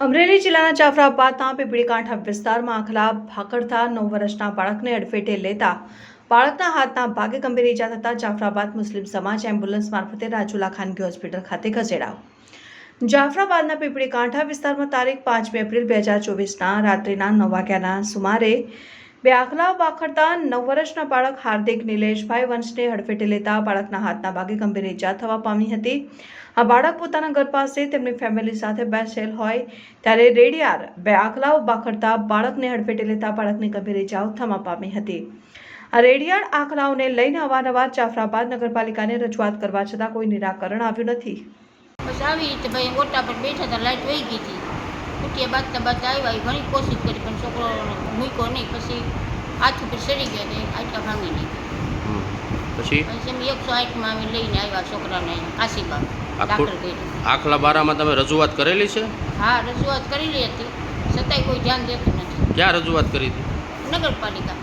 અમરેલી જિલ્લાના જાફરાબાદના પીપળી કાંઠા વિસ્તારમાં આખલા ભાકડતા નવ વર્ષના બાળકને અડફેટે લેતા બાળકના હાથના ભાગે ગંભીર ઇજા થતાં જાફરાબાદ મુસ્લિમ સમાજ એમ્બ્યુલન્સ મારફતે રાજુલા ખાનગી હોસ્પિટલ ખાતે ખસેડાયો. જાફરાબાદના પીપળી કાંઠા વિસ્તારમાં તારીખ પાંચ એપ્રિલ બે હજાર ચોવીસના રાત્રિના નવ વાગ્યાના સુમારે બે આખલા બાખડતા નવ વર્ષના બાળક હાર્દિક નિલેશભાઈ વંશને હડફેટે લેતા બાળકના હાથના ભાગે ગંભીર ઈજા થવા પામી હતી. આ બાળક પોતાના ઘર પાસે તેમની ફેમિલી સાથે બેસેલ હોય ત્યારે રેડિયાર બે આખલાઓ બાખડતા બાળકને હડફેટે લેતા બાળકની ગંભીર ઈજાઓ થવા પામી હતી. આ રેડિયાળ આખલાઓને લઈને અવારનવાર જાફરાબાદ નગરપાલિકાને રજૂઆત કરવા છતાં કોઈ નિરાકરણ આવ્યું નથી. આવી ભાઈ ઓટા પર બેઠા હતા, લાઈટ વહી ગઈ હતી. કુટિયા બાજતા બાજતા આવ્યા એ ઘણી કોશિશ કરી પણ છોકરો મૂક્યો નહીં. પછી હાથ ઉપર સડી ગયા તે આટલા ભાંગી નહીં પછી? પછી અમે એકસો આઠમાં અમે લઈને આવ્યા છોકરાને કાશીબા દાખલ કર્યું. આખલા બારામાં તમે રજૂઆત કરેલી છે? હા રજૂઆત કરેલી હતી. છતાંય કોઈ ધ્યાન દેતું નથી. ક્યાં રજૂઆત કરી હતી? નગરપાલિકા.